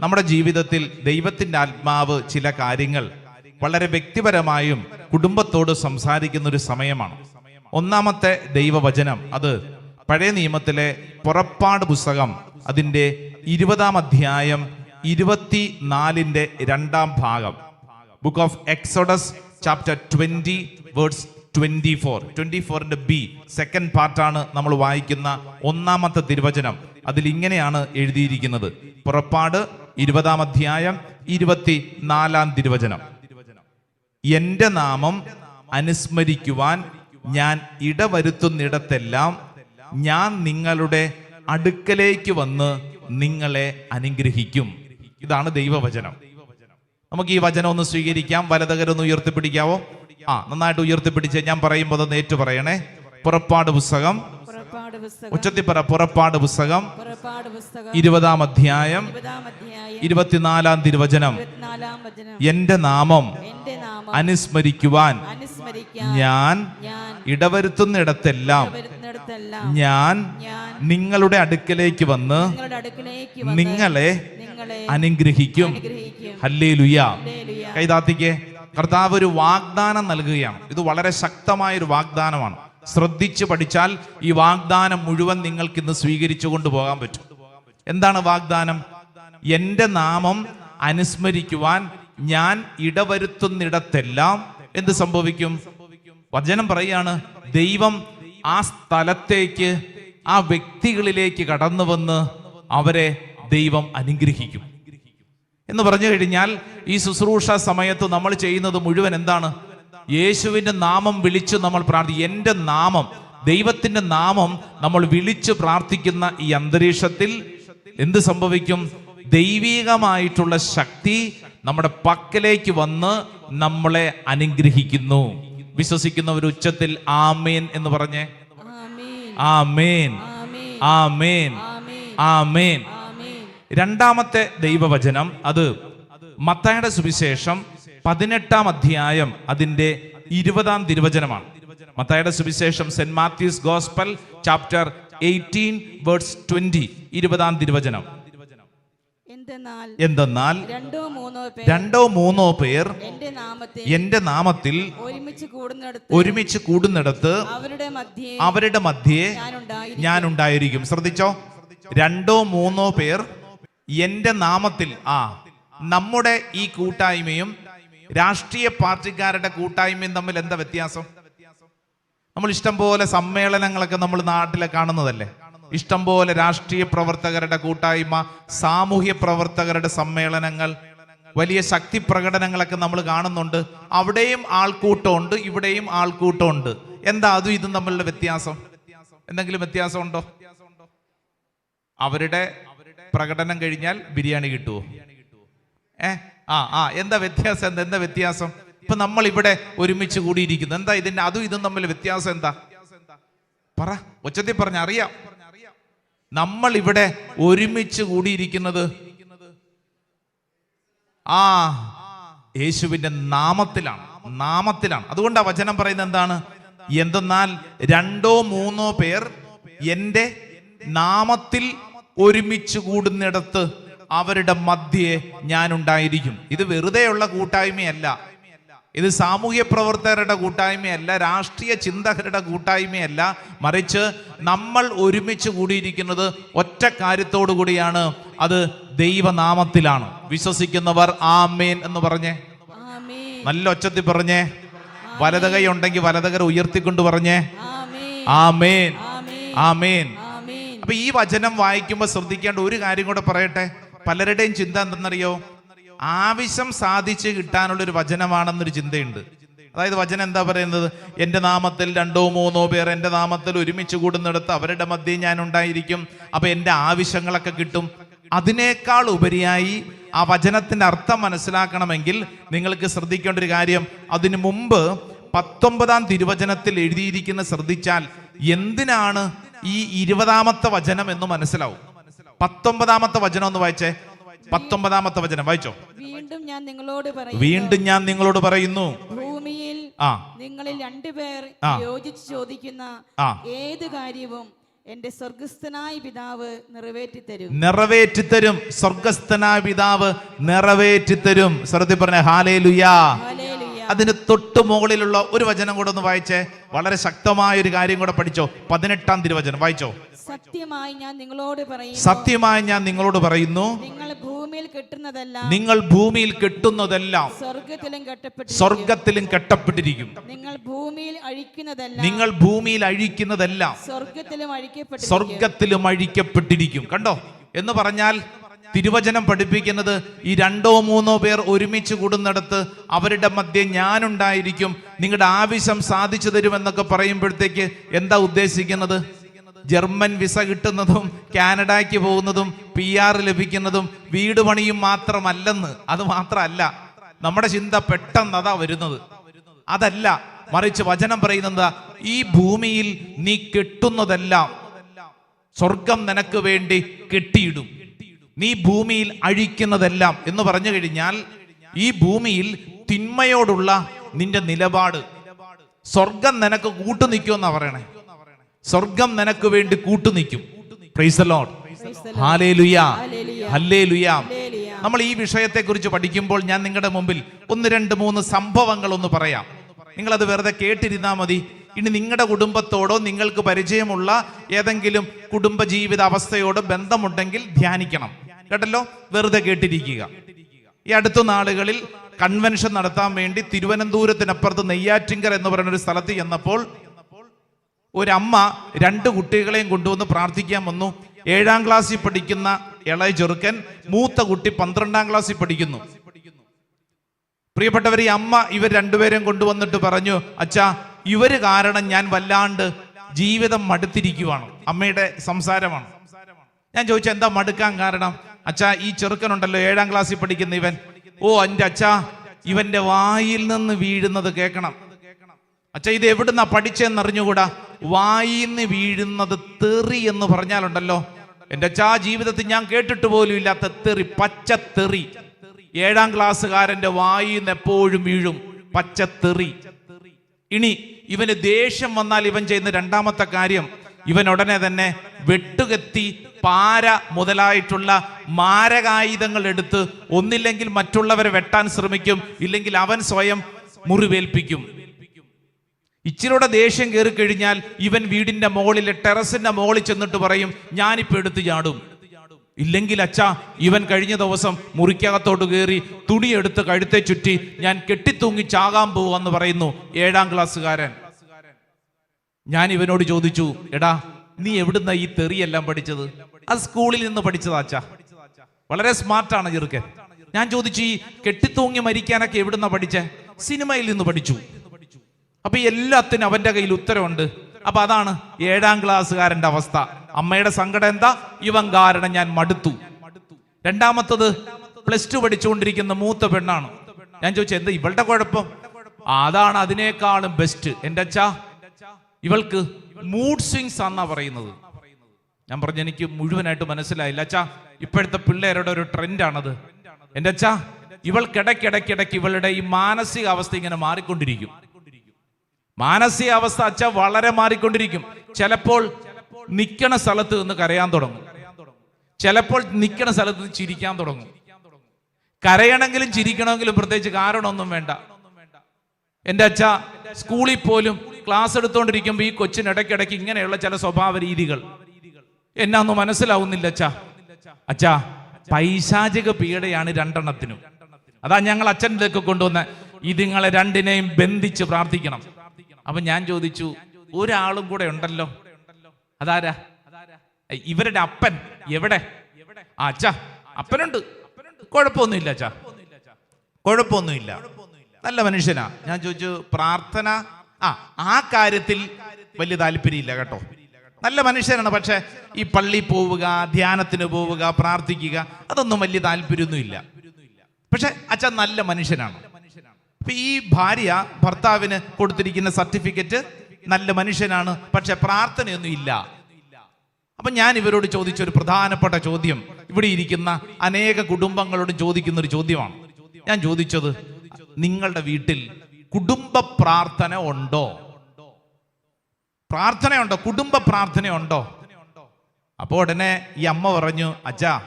നമ്മുടെ ജീവിതത്തിൽ ദൈവത്തിന്റെ ആത്മാവ് ചില കാര്യങ്ങൾ വളരെ വ്യക്തിപരമായും കുടുംബത്തോട് സംസാരിക്കുന്ന ഒരു സമയമാണ്. ഒന്നാമത്തെ ദൈവവചനം അത് പഴയ നിയമത്തിലെ പുറപ്പാട് പുസ്തകം അതിന്റെ ഇരുപതാം അധ്യായം ഇരുപത്തി നാലിന്റെ രണ്ടാം ഭാഗം. Book of Exodus chapter twenty words twenty four twenty ഫോറിന്റെ ബി സെക്കൻഡ് പാർട്ടാണ് നമ്മൾ വായിക്കുന്ന ഒന്നാമത്തെ തിരുവചനം. അതിൽ ഇങ്ങനെയാണ് എഴുതിയിരിക്കുന്നത്. പുറപ്പാട് ഇരുപതാം അധ്യായം ഇരുപത്തി നാലാം തിരുവചനം. എന്റെ നാമം അനുസ്മരിക്കുവാൻ ഞാൻ ഇടവരുത്തുന്നിടത്തെല്ലാം ഞാൻ നിങ്ങളുടെ അടുക്കലേക്ക് വന്ന് നിങ്ങളെ അനുഗ്രഹിക്കും. ഇതാണ് ദൈവവചനം. നമുക്ക് ഈ വചനം ഒന്ന് സ്വീകരിക്കാം. വലതകരൊന്ന് ഉയർത്തിപ്പിടിക്കാവോ? ആ നന്നായിട്ട് ഉയർത്തിപ്പിടിച്ച് ഞാൻ പറയുമ്പോൾ അത് ഏറ്റു പറയണേ. പുറപ്പാട് പുസ്തകം. പുറപ്പാട് പുസ്തകം. ഉച്ചത്തി പറ പുറപ്പാട് പുസ്തകം. ഇരുപതാം അധ്യായം. ഇരുപതാം അധ്യായം. ഇരുപത്തിനാലാം തിരുവചനം. എന്റെ നാമം അനുസ്മരിക്കുവാൻ ഞാൻ ഇടവരുത്തുന്നിടത്തെല്ലാം ഞാൻ നിങ്ങളുടെ അടുക്കലേക്ക് വന്ന് നിങ്ങളെ അനുഗ്രഹിക്കും. അനുഗ്രഹിക്കും. ഹല്ലേ ലുയ ഹല്ലേലൂയ. കൈതാത്തിക്ക് കർത്താവ് ഒരു വാഗ്ദാനം നൽകുകയാണ്. ഇത് വളരെ ശക്തമായ ഒരു വാഗ്ദാനമാണ്. ശ്രദ്ധിച്ച് പഠിച്ചാൽ ഈ വാഗ്ദാനം മുഴുവൻ നിങ്ങൾക്ക് ഇന്ന് സ്വീകരിച്ചു കൊണ്ടുപോകാൻ പറ്റും. എന്താണ് വാഗ്ദാനം? എന്റെ നാമം അനുസ്മരിക്കുവാൻ ഞാൻ ഇടവരുത്തുന്നിടത്തെല്ലാം എന്ത് സംഭവിക്കും? വചനം പറയാണ് ദൈവം ആ സ്ഥലത്തേക്ക് ആ വ്യക്തികളിലേക്ക് കടന്നു വന്ന് അവരെ ദൈവം അനുഗ്രഹിക്കും. എന്ന് പറഞ്ഞു കഴിഞ്ഞാൽ ഈ ശുശ്രൂഷ സമയത്ത് നമ്മൾ ചെയ്യുന്നത് മുഴുവൻ എന്താണ്? യേശുവിന്റെ നാമം വിളിച്ച് നമ്മൾ പ്രാർത്ഥി എന്റെ നാമം ദൈവത്തിന്റെ നാമം നമ്മൾ വിളിച്ച് പ്രാർത്ഥിക്കുന്ന ഈ അന്തരീക്ഷത്തിൽ എന്ത് സംഭവിക്കും? ദൈവീകമായിട്ടുള്ള ശക്തി നമ്മുടെ പക്കലേക്ക് വന്ന് നമ്മളെ അനുഗ്രഹിക്കുന്നു. വിശ്വസിക്കുന്ന ഒരു ഉച്ചത്തിൽ ആമേൻ എന്ന് പറഞ്ഞേ. ആമേൻ. ആമേൻ. ആമേൻ. ആമേൻ. രണ്ടാമത്തെ ദൈവവചനം അത് മത്തായുടെ സുവിശേഷം പതിനെട്ടാം അധ്യായം അതിന്റെ ഇരുപതാം തിരുവചനമാണ്. മത്തായുടെ സുവിശേഷം saint Matthew's gospel chapter eighteen words twenty ഇരുപതാം തിരുവചനം. എന്തെന്നാൽ രണ്ടോ മൂന്നോ പേർ എന്റെ നാമത്തിൽ ഒരുമിച്ച് കൂടുന്നിടത്ത് അവരുടെ മധ്യേ ഞാൻ ഉണ്ടായിരിക്കും ശ്രദ്ധിച്ചോ? രണ്ടോ മൂന്നോ പേർ എന്റെ നാമത്തിൽ ആ നമ്മുടെ ഈ കൂട്ടായ്മയും രാഷ്ട്രീയ പാർട്ടിക്കാരുടെ കൂട്ടായ്മയും തമ്മിൽ എന്താ വ്യത്യാസം? നമ്മൾ ഇഷ്ടം പോലെ സമ്മേളനങ്ങളൊക്കെ നമ്മൾ നാട്ടിലെ കാണുന്നതല്ലേ? ഇഷ്ടം പോലെ രാഷ്ട്രീയ പ്രവർത്തകരുടെ കൂട്ടായ്മ സാമൂഹ്യ പ്രവർത്തകരുടെ സമ്മേളനങ്ങൾ വലിയ ശക്തി പ്രകടനങ്ങളൊക്കെ നമ്മൾ കാണുന്നുണ്ട്. അവിടെയും ആൾക്കൂട്ടമുണ്ട് ഇവിടെയും ആൾക്കൂട്ടമുണ്ട്. എന്താ അതും ഇതും തമ്മിലുള്ള വ്യത്യാസം? എന്തെങ്കിലും വ്യത്യാസമുണ്ടോ? അവരുടെ പ്രകടനം കഴിഞ്ഞാൽ ബിരിയാണി കിട്ടുമോ ഏ? ആ ആ എന്താ വ്യത്യാസം? എന്താ എന്താ വ്യത്യാസം? ഇപ്പൊ നമ്മൾ ഇവിടെ ഒരുമിച്ച് കൂടിയിരിക്കുന്നു. എന്താ ഇതിന്റെ അതും ഇതും തമ്മിൽ വ്യത്യാസം എന്താ? പറ ഒച്ചത്തിൽ പറഞ്ഞ അറിയാം. നമ്മൾ ഇവിടെ ഒരുമിച്ച് കൂടിയിരിക്കുന്നത് ആ യേശുവിന്റെ നാമത്തിലാണ്. നാമത്തിലാണ്. അതുകൊണ്ട് ആ വചനം പറയുന്നത് എന്താണ്? എന്തെന്നാൽ രണ്ടോ മൂന്നോ പേർ എന്റെ നാമത്തിൽ ഒരുമിച്ച് കൂടുന്നിടത്ത് അവരുടെ മധ്യേ ഞാൻ ഉണ്ടായിരിക്കും ഇത് വെറുതെയുള്ള കൂട്ടായ്മയല്ല. ഇത് സാമൂഹ്യ പ്രവർത്തകരുടെ കൂട്ടായ്മയല്ല രാഷ്ട്രീയ ചിന്തകരുടെ കൂട്ടായ്മയല്ല. മറിച്ച് നമ്മൾ ഒരുമിച്ച് കൂടിയിരിക്കുന്നത് ഒറ്റ കാര്യത്തോടു കൂടിയാണ്. അത് ദൈവനാമത്തിലാണ്. വിശ്വസിക്കുന്നവർ ആമേൻ എന്ന് പറഞ്ഞേ. നല്ല ഒച്ചത്തിൽ പറഞ്ഞേ. വലതകൈ ഉണ്ടെങ്കിൽ വലതകര ഉയർത്തിക്കൊണ്ട് പറഞ്ഞേ. ആമേൻ. ആമേൻ. ഈ വചനം വായിക്കുമ്പോൾ ശ്രദ്ധിക്കേണ്ട ഒരു കാര്യം കൂടെ പറയട്ടെ? പലരുടെയും ചിന്ത എന്തെന്നറിയോ? ആവശ്യം സാധിച്ച് കിട്ടാനുള്ള ഒരു വചനമാണെന്നൊരു ചിന്തയുണ്ട്. അതായത് വചനം എന്താ പറയുന്നത്? എന്റെ നാമത്തിൽ രണ്ടോ മൂന്നോ പേർ എന്റെ നാമത്തിൽ ഒരുമിച്ച് കൂടുന്നിടത്ത് അവരുടെ മധ്യേ ഞാൻ ഉണ്ടായിരിക്കും. അപ്പൊ എന്റെ ആവശ്യങ്ങളൊക്കെ കിട്ടും. അതിനേക്കാൾ ഉപരിയായി ആ വചനത്തിന്റെ അർത്ഥം മനസ്സിലാക്കണമെങ്കിൽ നിങ്ങൾക്ക് ശ്രദ്ധിക്കേണ്ട ഒരു കാര്യം. അതിനു മുമ്പ് പത്തൊമ്പതാം തിരുവചനത്തിൽ എഴുതിയിരിക്കുന്ന ശ്രദ്ധിച്ചാൽ എന്തിനാണ് ഈ ഇരുപതാമത്തെ വചനം എന്ന് മനസ്സിലാവും. പത്തൊമ്പതാമത്തെ വചനം ഒന്ന് വായിച്ചേ. പത്തൊമ്പതാമത്തെ വചനം വായിച്ചോ? വീണ്ടും ഞാൻ നിങ്ങളോട് വീണ്ടും ഞാൻ നിങ്ങളോട് പറയുന്നു. ഭൂമിയിൽ നിങ്ങളിൽ രണ്ടുപേർ. യോജിച്ച് ചോദിക്കുന്ന. ഏത് കാര്യവും എന്റെ സ്വർഗസ്ഥനായ പിതാവ് നിറവേറ്റി തരും നിറവേറ്റി തരും സ്വർഗസ്ഥനായ പിതാവ് നിറവേറ്റിത്തരും. ശ്രദ്ധി പറഞ്ഞ ഹാലേ ലുയാ. അതിന് തൊട്ട് മുകളിലുള്ള ഒരു വചനം കൂടെ ഒന്ന് വായിച്ചേ. വളരെ ശക്തമായ ഒരു കാര്യം കൂടെ പഠിച്ചോ. പതിനെട്ടാം തിരുവചനം വായിച്ചോ. സത്യമായി ഞാൻ നിങ്ങളോട് പറയുന്നു. സത്യമായി ഞാൻ നിങ്ങളോട് പറയുന്നു. നിങ്ങൾ ഭൂമിയിൽ കെട്ടുന്നതെല്ലാം നിങ്ങൾ ഭൂമിയിൽ കെട്ടുന്നതെല്ലാം സ്വർഗത്തിലും കെട്ടപ്പെട്ടു സ്വർഗത്തിലും കെട്ടപ്പെട്ടിരിക്കും. നിങ്ങൾ ഭൂമിയിൽ അഴിക്കുന്നതെല്ലാം നിങ്ങൾ ഭൂമിയിൽ അഴിക്കുന്നതെല്ലാം സ്വർഗത്തിലും സ്വർഗത്തിലും അഴിക്കപ്പെട്ടിരിക്കും. കണ്ടോ? എന്ന് പറഞ്ഞാൽ തിരുവചനം പഠിപ്പിക്കുന്നത് ഈ രണ്ടോ മൂന്നോ പേർ ഒരുമിച്ച് കൂടുന്നിടത്ത് അവരുടെ മധ്യ ഞാനുണ്ടായിരിക്കും. നിങ്ങളുടെ ആവശ്യം സാധിച്ചു തരുമെന്നൊക്കെ പറയുമ്പോഴത്തേക്ക് എന്താ ഉദ്ദേശിക്കുന്നത്? ജർമ്മൻ വിസ കിട്ടുന്നതും കാനഡയ്ക്ക് പോകുന്നതും പി ആർ ലഭിക്കുന്നതും വീട് പണിയും മാത്രമല്ലെന്ന്. അത് മാത്രമല്ല നമ്മുടെ ചിന്ത പെട്ടെന്ന് അതാ വരുന്നത്. അതല്ല മറിച്ച് വചനം പറയുന്നത് ഈ ഭൂമിയിൽ നീ കെട്ടുന്നതെല്ലാം സ്വർഗം നിനക്ക് വേണ്ടി കെട്ടിയിടും. നീ ഭൂമിയിൽ അഴിക്കുന്നതെല്ലാം എന്ന് പറഞ്ഞു കഴിഞ്ഞാൽ ഈ ഭൂമിയിൽ തിന്മയോടുള്ള നിന്റെ നിലപാട്. സ്വർഗം നിനക്ക് കൂട്ടുനിൽക്കുമെന്നാ പറയണേ. സ്വർഗം നിനക്ക് വേണ്ടി കൂട്ടുനിൽക്കും നമ്മൾ ഈ വിഷയത്തെ കുറിച്ച് പഠിക്കുമ്പോൾ ഞാൻ നിങ്ങളുടെ മുമ്പിൽ ഒന്ന് രണ്ട് മൂന്ന് സംഭവങ്ങൾ ഒന്ന് പറയാം. നിങ്ങൾ അത് വെറുതെ കേട്ടിരുന്നാൽ മതി. ഇനി നിങ്ങളുടെ കുടുംബത്തോടോ നിങ്ങൾക്ക് പരിചയമുള്ള ഏതെങ്കിലും കുടുംബ ജീവിത അവസ്ഥയോട് ബന്ധമുണ്ടെങ്കിൽ ധ്യാനിക്കണം. കേട്ടല്ലോ? വെറുതെ കേട്ടിരിക്കുക. ഈ അടുത്ത നാളുകളിൽ കൺവെൻഷൻ നടത്താൻ വേണ്ടി തിരുവനന്തപുരത്തിനപ്പുറത്ത് നെയ്യാറ്റിങ്കർ എന്ന് പറയുന്ന ഒരു സ്ഥലത്ത് ചെന്നപ്പോൾ ഒരമ്മ രണ്ട് കുട്ടികളെയും കൊണ്ടുവന്ന് പ്രാർത്ഥിക്കാൻ വന്നു. ഏഴാം ക്ലാസ്സിൽ പഠിക്കുന്ന ഇളയ ചെറുക്കൻ മൂത്ത കുട്ടി പന്ത്രണ്ടാം ക്ലാസ്സിൽ പഠിക്കുന്നു. പ്രിയപ്പെട്ടവർ ഈ അമ്മ ഇവർ രണ്ടുപേരെയും കൊണ്ടുവന്നിട്ട് പറഞ്ഞു അച്ഛാ ഇവർ കാരണം ഞാൻ വല്ലാണ്ട് ജീവിതം മടുത്തിരിക്കുവാണ്. അമ്മയുടെ സംസാരമാണ്. ഞാൻ ചോദിച്ചാൽ എന്താ മടുക്കാൻ കാരണം? അച്ഛാ ഈ ചെറുക്കനുണ്ടല്ലോ ഏഴാം ക്ലാസ്സിൽ പഠിക്കുന്ന ഇവൻ. ഓ എന്റെ അച്ഛാ ഇവന്റെ വായിൽ നിന്ന് വീഴുന്നത് കേൾക്കണം. അച്ഛ ഇത് എവിടുന്നാ പഠിച്ചെന്ന് അറിഞ്ഞുകൂടാ? നിന്ന് വീഴുന്നത് തെറി എന്ന് പറഞ്ഞാലുണ്ടല്ലോ. എന്റെ അച്ഛാ ജീവിതത്തിൽ ഞാൻ കേട്ടിട്ട് പോലും ഇല്ലാത്ത തെറി പച്ചത്തെറി ഏഴാം ക്ലാസ്സുകാരന്റെ നിന്ന് എപ്പോഴും വീഴും പച്ചത്തെറി ഇനി ഇവന് ദേഷ്യം വന്നാൽ ഇവൻ ചെയ്യുന്ന രണ്ടാമത്തെ കാര്യം ഇവൻ ഉടനെ തന്നെ വെട്ടുകത്തി പാര മുതലായിട്ടുള്ള മാരകായുധങ്ങൾ എടുത്ത് ഒന്നില്ലെങ്കിൽ മറ്റുള്ളവരെ വെട്ടാൻ ശ്രമിക്കും ഇല്ലെങ്കിൽ അവൻ സ്വയം മുറിവേൽപ്പിക്കും. ഇച്ചിരൂടെ ദേഷ്യം കയറി കഴിഞ്ഞാൽ ഇവൻ വീടിന്റെ മുകളിലെ ടെറസിന്റെ മുകളിൽ ചെന്നിട്ട് പറയും ഞാനിപ്പോ എടുത്ത് ചാടും. ഇല്ലെങ്കിൽ അച്ഛാ ഇവൻ കഴിഞ്ഞ ദിവസം മുറിക്കകത്തോട്ട് കയറി തുണിയെടുത്ത് കഴുത്തെ ചുറ്റി ഞാൻ കെട്ടിത്തൂങ്ങി ചാകാൻ പോവാന്ന് പറയുന്നു ഏഴാം ക്ലാസ്സുകാരൻ. ഞാൻ ഇവനോട് ചോദിച്ചു എടാ നീ എവിടുന്ന ഈ തെറിയെല്ലാം പഠിച്ചത്? അത് സ്കൂളിൽ നിന്ന് പഠിച്ചതാച്ച വളരെ സ്മാർട്ടാണ് ചെറുക്കൻ. ഞാൻ ചോദിച്ചു ഈ കെട്ടിത്തൂങ്ങി മരിക്കാനൊക്കെ എവിടുന്ന പഠിച്ചേ? സിനിമയിൽ നിന്ന് പഠിച്ചു. അപ്പൊ എല്ലാത്തിനും അവന്റെ കയ്യിൽ ഉത്തരവുണ്ട്. അപ്പൊ അതാണ് ഏഴാം ക്ലാസ്സുകാരന്റെ അവസ്ഥ. അമ്മയുടെ സങ്കടം എന്താ? ഇവൻ കാരണം ഞാൻ മടുത്തു. രണ്ടാമത്തത് പ്ലസ് ടു പഠിച്ചുകൊണ്ടിരിക്കുന്ന മൂത്ത പെണ്ണാണ്. ഞാൻ ചോദിച്ചു എന്താ ഇവളുടെ കുഴപ്പം? അതാണ് അതിനേക്കാളും ബെസ്റ്റ്. എന്റെ അച്ഛാ ഇവൾക്ക് മൂഡ് സ്വിങ്സ് ആണെന്നാ പറയുന്നത്. ഞാൻ പറഞ്ഞു എനിക്ക് മുഴുവനായിട്ട് മനസ്സിലായില്ല. അച്ഛാ ഇപ്പോഴത്തെ പിള്ളേരുടെ ഒരു ട്രെൻഡാണത്. എന്റെ അച്ഛാ ഇവൾക്കിടയ്ക്കിടയ്ക്കിടയ്ക്ക് ഇവളുടെ ഈ മാനസിക അവസ്ഥ ഇങ്ങനെ മാറിക്കൊണ്ടിരിക്കും. മാനസികാവസ്ഥ അച്ഛ വളരെ മാറിക്കൊണ്ടിരിക്കും. ചിലപ്പോൾ നിൽക്കണ സ്ഥലത്ത് നിന്ന് കരയാൻ തുടങ്ങും. ചിലപ്പോൾ നിൽക്കണ സ്ഥലത്ത് നിന്ന് ചിരിക്കാൻ തുടങ്ങും. കരയണമെങ്കിലും ചിരിക്കണമെങ്കിലും പ്രത്യേകിച്ച് കാരണമൊന്നും വേണ്ട. എന്റെ അച്ഛ സ്കൂളിൽ പോലും ക്ലാസ് എടുത്തുകൊണ്ടിരിക്കുമ്പോൾ ഈ കൊച്ചിന് ഇടയ്ക്കിടയ്ക്ക് ഇങ്ങനെയുള്ള ചില സ്വഭാവ രീതികൾ. എന്നാന്ന് മനസ്സിലാവുന്നില്ല അച്ഛാ. അച്ഛാ പൈശാചിക പീഡയാണ് രണ്ടെണ്ണത്തിനും. അതാ ഞങ്ങൾ അച്ഛനിലേക്ക് കൊണ്ടുവന്ന ഇതിങ്ങളെ രണ്ടിനെയും ബന്ധിച്ച് പ്രാർത്ഥിക്കണം. അപ്പൊ ഞാൻ ചോദിച്ചു ഒരാളും കൂടെ ഉണ്ടല്ലോ. അതാരാ? ഇവരുടെ അപ്പൻ എവിടെ? ആ അച്ഛാ അപ്പനുണ്ട്. കുഴപ്പമൊന്നുമില്ല അച്ഛാ. കുഴപ്പമൊന്നുമില്ല. നല്ല മനുഷ്യനാ. ഞാൻ ചോദിച്ചു പ്രാർത്ഥന? ആ ആ കാര്യത്തിൽ വലിയ താല്പര്യമില്ല കേട്ടോ. നല്ല മനുഷ്യരാണ് പക്ഷേ ഈ പള്ളി പോവുക ധ്യാനത്തിന് പോവുക പ്രാർത്ഥിക്കുക അതൊന്നും വലിയ താല്പര്യമൊന്നുമില്ല. പക്ഷെ അച്ഛൻ നല്ല മനുഷ്യനാണ്. അപ്പൊ ഈ ഭാര്യ ഭർത്താവിന് കൊടുത്തിരിക്കുന്ന സർട്ടിഫിക്കറ്റ് നല്ല മനുഷ്യനാണ് പക്ഷെ പ്രാർത്ഥനയൊന്നും ഇല്ല അപ്പൊ ഞാൻ ഇവരോട് ചോദിച്ച ഒരു പ്രധാനപ്പെട്ട ചോദ്യം ഇവിടെ ഇരിക്കുന്ന അനേക കുടുംബങ്ങളോടും ചോദിക്കുന്ന ഒരു ചോദ്യമാണ്. ഞാൻ ചോദിച്ചത് നിങ്ങളുടെ വീട്ടിൽ കുടുംബ പ്രാർത്ഥന ഉണ്ടോ? പ്രാർത്ഥനയുണ്ടോ? കുടുംബ പ്രാർത്ഥനയുണ്ടോ? അപ്പോ ഉടനെ ഈ അമ്മ പറഞ്ഞു അച്ഛാ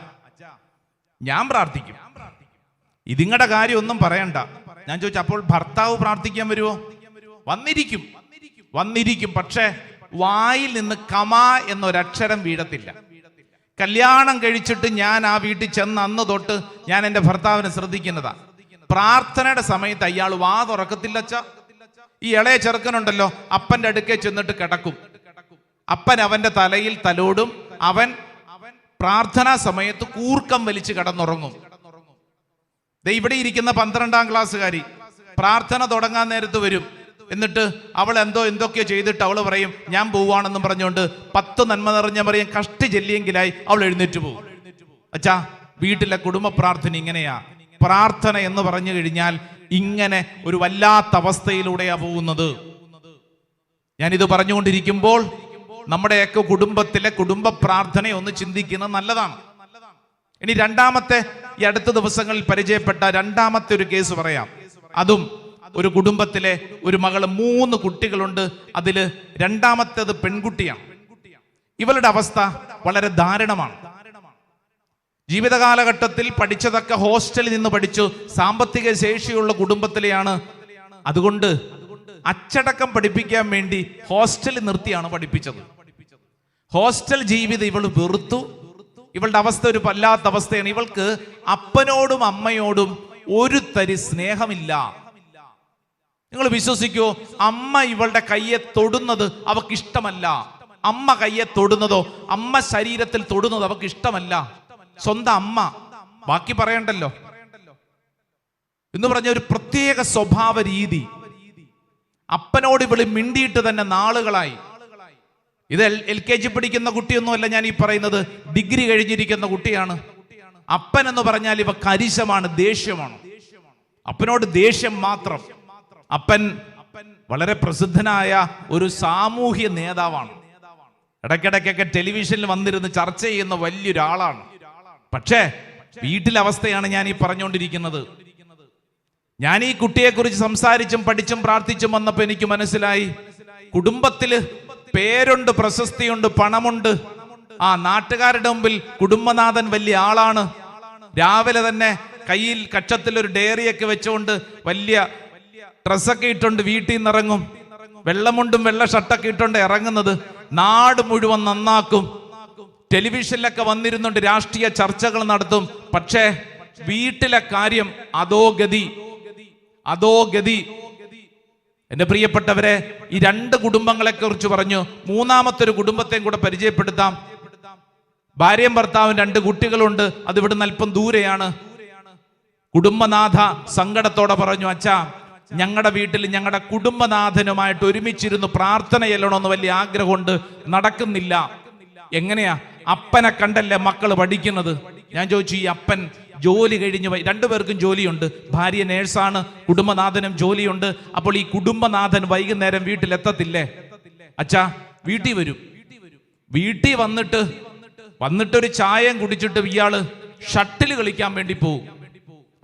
ഞാൻ പ്രാർത്ഥിക്കും. ഇതിങ്ങളുടെ കാര്യം ഒന്നും പറയണ്ട. ഞാൻ ചോദിച്ചു അപ്പോൾ ഭർത്താവ് പ്രാർത്ഥിക്കാൻ വരുമോ വന്നിരിക്കും. വന്നിരിക്കും. പക്ഷേ വായിൽ നിന്ന് കമ എന്നൊരക്ഷരം വീഴത്തില്ല. കല്യാണം കഴിച്ചിട്ട് ഞാൻ ആ വീട്ടിൽ ചെന്ന് അന്ന് തൊട്ട് ഞാൻ എന്റെ ഭർത്താവിനെ ശ്രദ്ധിക്കുന്നതാ. പ്രാർത്ഥനയുടെ സമയത്ത് അയാൾ വാ തുറക്കത്തില്ല അച്ഛ. ഈ ഇളയ ചെറുക്കനുണ്ടല്ലോ അപ്പന്റെ അടുക്കെ ചെന്നിട്ട് കിടക്കും. അപ്പൻ അവന്റെ തലയിൽ തലോടും അവൻ പ്രാർത്ഥനാ സമയത്ത് കൂർക്കം വലിച്ച് കിടന്നുറങ്ങും. ഇവിടെ ഇരിക്കുന്ന പന്ത്രണ്ടാം ക്ലാസ്സുകാരി പ്രാർത്ഥന തുടങ്ങാൻ നേരത്ത് വരും. എന്നിട്ട് അവൾ എന്തോ എന്തൊക്കെയോ ചെയ്തിട്ട് അവൾ പറയും ഞാൻ പോവാണെന്നും പറഞ്ഞുകൊണ്ട് പത്ത് നന്മ നിറഞ്ഞ പറയും കഷ്ടി ചെല്ലിയെങ്കിലായി അവൾ എഴുന്നേറ്റ് പോകും അച്ഛാ വീട്ടിലെ കുടുംബ പ്രാർത്ഥന ഇങ്ങനെയാ. പ്രാർത്ഥന എന്ന് പറഞ്ഞു കഴിഞ്ഞാൽ ഇങ്ങനെ ഒരു വല്ലാത്ത അവസ്ഥയിലൂടെയാ പോകുന്നത്. ഞാനിത് പറഞ്ഞുകൊണ്ടിരിക്കുമ്പോൾ നമ്മുടെയൊക്കെ കുടുംബത്തിലെ കുടുംബ പ്രാർത്ഥന ഒന്ന് ചിന്തിക്കുന്നത് നല്ലതാണ്. ഇനി രണ്ടാമത്തെ ഈ അടുത്ത ദിവസങ്ങളിൽ പരിചയപ്പെട്ട രണ്ടാമത്തെ ഒരു കേസ് പറയാം. അതും ഒരു കുടുംബത്തിലെ ഒരു മകൾ മൂന്ന് കുട്ടികളുണ്ട്. അതിൽ രണ്ടാമത്തേത് പെൺകുട്ടിയാണ്. ഇവളുടെ അവസ്ഥ വളരെ ദാരുണമാണ്. ജീവിത കാലഘട്ടത്തിൽ പഠിച്ചതൊക്കെ ഹോസ്റ്റലിൽ നിന്ന് പഠിച്ചു. സാമ്പത്തിക ശേഷിയുള്ള കുടുംബത്തിലെയാണ്. അതുകൊണ്ട് അച്ചടക്കം പഠിപ്പിക്കാൻ വേണ്ടി ഹോസ്റ്റലിൽ നിർത്തിയാണ് പഠിപ്പിച്ചത്. ഹോസ്റ്റൽ ജീവിതം ഇവൾ വെറുത്തു. ഇവളുടെ അവസ്ഥ ഒരു പല്ലാത്ത അവസ്ഥയാണ്. ഇവൾക്ക് അപ്പനോടും അമ്മയോടും ഒരു തരി സ്നേഹമില്ല. നിങ്ങൾ വിശ്വസിക്കൂ അമ്മ ഇവളുടെ കയ്യെ തൊടുന്നത് അവക്കിഷ്ടമല്ല. അമ്മ കയ്യെ തൊടുന്നതോ അമ്മ ശരീരത്തിൽ തൊടുന്നതോ അവക്ക് ഇഷ്ടമല്ല സ്വന്തം അമ്മ. ബാക്കി പറയണ്ടല്ലോ. എന്ന് പറഞ്ഞ ഒരു പ്രത്യേക സ്വഭാവ രീതി. അപ്പനോട് ഇവൾ മിണ്ടിയിട്ട് തന്നെ നാളുകളായി. ഇത് എൽ കെ ജി പഠിക്കുന്ന കുട്ടിയൊന്നുമല്ല ഞാൻ ഈ പറയുന്നത്. ഡിഗ്രി കഴിഞ്ഞിരിക്കുന്ന കുട്ടിയാണ്. അപ്പൻ എന്ന് പറഞ്ഞാൽ ഇവ കരിശമാണ് ദേഷ്യമാണ്. അപ്പനോട് ദേഷ്യം മാത്രം. അപ്പൻ വളരെ പ്രസിദ്ധനായ ഒരു സാമൂഹ്യ നേതാവാണ്. ഇടയ്ക്കിടയ്ക്കൊക്കെ ടെലിവിഷനിൽ വന്നിരുന്ന് ചർച്ച ചെയ്യുന്ന വലിയൊരാളാണ്. പക്ഷേ വീട്ടിലെ അവസ്ഥയാണ് ഞാൻ ഈ പറഞ്ഞുകൊണ്ടിരിക്കുന്നത്. ഞാൻ ഈ കുട്ടിയെക്കുറിച്ച് സംസാരിച്ചും പഠിച്ചും പ്രാർത്ഥിച്ചും വന്നപ്പോൾ എനിക്ക് മനസ്സിലായി. കുടുംബത്തിൽ പേരുണ്ട് പ്രശസ്തിയുണ്ട് പണമുണ്ട്. ആ നാട്ടുകാരുടെ മുമ്പിൽ കുടുംബനാഥൻ വലിയ ആളാണ്. രാവിലെ തന്നെ കയ്യിൽ കക്ഷത്തിൽ ഒരു ഡയറിയൊക്കെ വെച്ചുകൊണ്ട് വലിയ ഡ്രസ്സൊക്കെ ഇട്ടുണ്ട് വീട്ടിൽ നിന്ന് ഇറങ്ങും വെള്ളമുണ്ടും വെള്ള ഷർട്ടൊക്കെ ഇട്ടുണ്ട് ഇറങ്ങുന്നത് നാട് മുഴുവൻ നന്നാക്കും. ടെലിവിഷനിലൊക്കെ വന്നിരുന്നുണ്ട് രാഷ്ട്രീയ ചർച്ചകൾ നടത്തും. പക്ഷേ വീട്ടിലെ കാര്യം അതോ ഗതി അതോ ഗതി. എന്റെ പ്രിയപ്പെട്ടവരെ ഈ രണ്ട് കുടുംബങ്ങളെ കുറിച്ച് പറഞ്ഞു. മൂന്നാമത്തെ ഒരു കുടുംബത്തെയും കൂടെ പരിചയപ്പെടുത്താം. ഭാര്യയും ഭർത്താവും രണ്ട് കുട്ടികളുണ്ട്. അത് ഇവിടുന്ന് അല്പം ദൂരെയാണ്. കുടുംബനാഥ സങ്കടത്തോടെ പറഞ്ഞു അച്ഛാ ഞങ്ങളുടെ വീട്ടിൽ ഞങ്ങളുടെ കുടുംബനാഥനുമായിട്ട് ഒരുമിച്ചിരുന്ന് പ്രാർത്ഥന ചെല്ലണമെന്ന് വലിയ ആഗ്രഹമുണ്ട്. നടക്കുന്നില്ല. എങ്ങനെയാ? അപ്പനെ കണ്ടല്ലേ മക്കൾ പഠിക്കുന്നത്? ഞാൻ ചോദിച്ചു ഈ അപ്പൻ ജോലി കഴിഞ്ഞ് രണ്ടുപേർക്കും ജോലിയുണ്ട്. ഭാര്യ നേഴ്സാണ് കുടുംബനാഥനും ജോലിയുണ്ട്. അപ്പോൾ ഈ കുടുംബനാഥൻ വൈകുന്നേരം വീട്ടിലെത്തത്തില്ലേ അച്ഛാ വീട്ടിൽ വരും. വീട്ടിൽ വന്നിട്ട് വന്നിട്ടൊരു ചായം കുടിച്ചിട്ട് ഇയാൾ ഷട്ടിൽ കളിക്കാൻ വേണ്ടി പോകും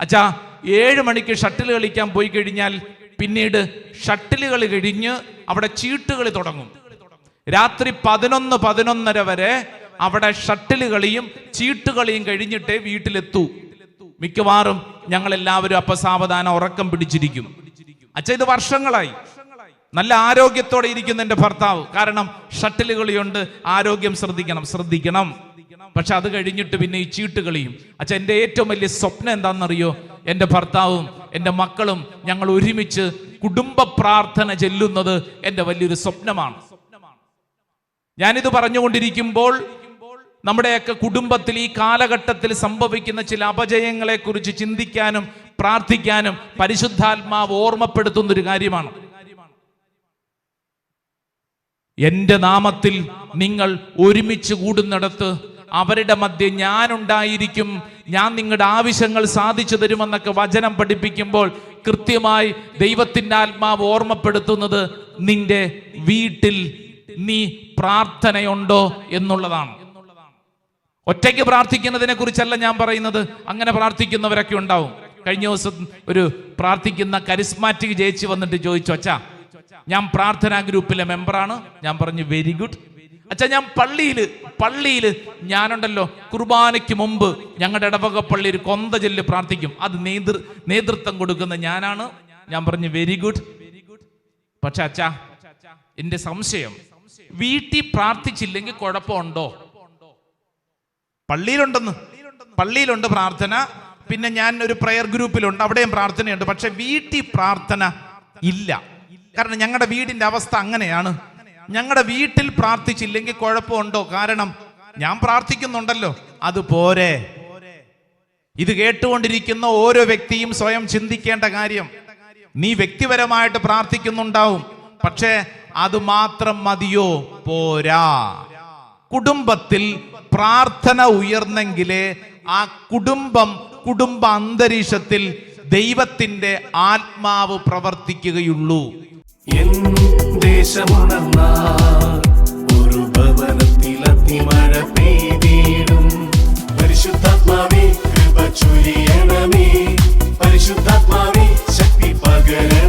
അച്ഛാ ഏഴ് മണിക്ക് ഷട്ടിൽ കളിക്കാൻ പോയി കഴിഞ്ഞാൽ പിന്നീട് ഷട്ടിൽ കളി കഴിഞ്ഞ് അവിടെ ചീട്ടുകളി തുടങ്ങും. രാത്രി പതിനൊന്ന് പതിനൊന്നര വരെ അവിടെ ഷട്ടിൽ കളിയും ചീട്ടുകളിയും കഴിഞ്ഞിട്ടേ വീട്ടിലെത്തൂ. മിക്കവാറും ഞങ്ങൾ എല്ലാവരും അപ്പൊ സാവധാനം ഉറക്കം പിടിച്ചിരിക്കും. അച്ഛ ഇത് വർഷങ്ങളായി. നല്ല ആരോഗ്യത്തോടെ ഇരിക്കുന്ന എന്റെ ഭർത്താവ്. കാരണം ഷട്ടിൽ കളിയുണ്ട് ആരോഗ്യം ശ്രദ്ധിക്കണം ശ്രദ്ധിക്കണം. പക്ഷെ അത് കഴിഞ്ഞിട്ട് പിന്നെ ഈ ചീട്ട് കളിയും അച്ഛ എന്റെ ഏറ്റവും വലിയ സ്വപ്നം എന്താണെന്നറിയോ? എന്റെ ഭർത്താവും എന്റെ മക്കളും ഞങ്ങൾ ഒരുമിച്ച് കുടുംബ പ്രാർത്ഥന ചെല്ലുന്നത് എന്റെ വലിയൊരു സ്വപ്നമാണ്. ഞാനിത് പറഞ്ഞുകൊണ്ടിരിക്കുമ്പോൾ നമ്മുടെയൊക്കെ കുടുംബത്തിൽ ഈ കാലഘട്ടത്തിൽ സംഭവിക്കുന്ന ചില അപജയങ്ങളെക്കുറിച്ച് ചിന്തിക്കാനും പ്രാർത്ഥിക്കാനും പരിശുദ്ധാത്മാവ് ഓർമ്മപ്പെടുത്തുന്ന ഒരു കാര്യമാണ്. എന്റെ നാമത്തിൽ നിങ്ങൾ ഒരുമിച്ച് കൂടുന്നിടത്ത് അവരുടെ മധ്യ ഞാനുണ്ടായിരിക്കും. ഞാൻ നിങ്ങളുടെ ആവശ്യങ്ങൾ സാധിച്ചു തരുമെന്നൊക്കെ വചനം പഠിപ്പിക്കുമ്പോൾ കൃത്യമായി ദൈവത്തിന്റെ ആത്മാവ് ഓർമ്മപ്പെടുത്തുന്നത് നിന്റെ വീട്ടിൽ നീ പ്രാർത്ഥനയുണ്ടോ എന്നുള്ളതാണ്. ഒറ്റയ്ക്ക് പ്രാർത്ഥിക്കുന്നതിനെ കുറിച്ചല്ല ഞാൻ പറയുന്നത്. അങ്ങനെ പ്രാർത്ഥിക്കുന്നവരൊക്കെ ഉണ്ടാവും. കഴിഞ്ഞ ദിവസം ഒരു പ്രാർത്ഥിക്കുന്ന കരിസ്മാറ്റിക് ജയിച്ച് വന്നിട്ട് ചോദിച്ചു അച്ഛാ ഞാൻ പ്രാർത്ഥനാ ഗ്രൂപ്പിലെ മെമ്പറാണ്. ഞാൻ പറഞ്ഞു വെരി ഗുഡ് അച്ഛാ ഞാൻ പള്ളിയിൽ പള്ളിയിൽ ഞാനുണ്ടല്ലോ കുർബാനയ്ക്ക് മുമ്പ് ഞങ്ങളുടെ ഇടവക പള്ളിയിൽ കൊന്ത പ്രാർത്ഥിക്കും. അത് നേതൃ നേതൃത്വം കൊടുക്കുന്ന ഞാനാണ്. ഞാൻ പറഞ്ഞു വെരി ഗുഡ് പക്ഷെ അച്ഛാ എന്റെ സംശയം വീട്ടിൽ പ്രാർത്ഥിച്ചില്ലെങ്കിൽ കുഴപ്പമുണ്ടോ? പള്ളിയിലുണ്ടെന്ന്. പള്ളിയിലുണ്ട് പ്രാർത്ഥന. പിന്നെ ഞാൻ ഒരു പ്രയർ ഗ്രൂപ്പിലുണ്ട് അവിടെയും പ്രാർത്ഥനയുണ്ട്. പക്ഷെ വീട്ടിൽ പ്രാർത്ഥന ഇല്ല. കാരണം ഞങ്ങളുടെ വീടിന്റെ അവസ്ഥ അങ്ങനെയാണ്. ഞങ്ങളുടെ വീട്ടിൽ പ്രാർത്ഥിച്ചില്ലെങ്കിൽ കുഴപ്പമുണ്ടോ? കാരണം ഞാൻ പ്രാർത്ഥിക്കുന്നുണ്ടല്ലോ. അത് പോരെ? ഇത് കേട്ടുകൊണ്ടിരിക്കുന്ന ഓരോ വ്യക്തിയും സ്വയം ചിന്തിക്കേണ്ട കാര്യം. നീ വ്യക്തിപരമായിട്ട് പ്രാർത്ഥിക്കുന്നുണ്ടാവും. പക്ഷേ അത് മാത്രം മതിയോ? പോരാ. കുടുംബത്തിൽ പ്രാർത്ഥന ഉയർന്നെങ്കിലേ ആ കുടുംബം കുടുംബ അന്തരീക്ഷത്തിൽ ദൈവത്തിന്റെ ആത്മാവ് പ്രവർത്തിക്കുകയുള്ളൂ. ഒരു ഭവനത്തിൽ കൃപ ശക്തി പകരണമേ.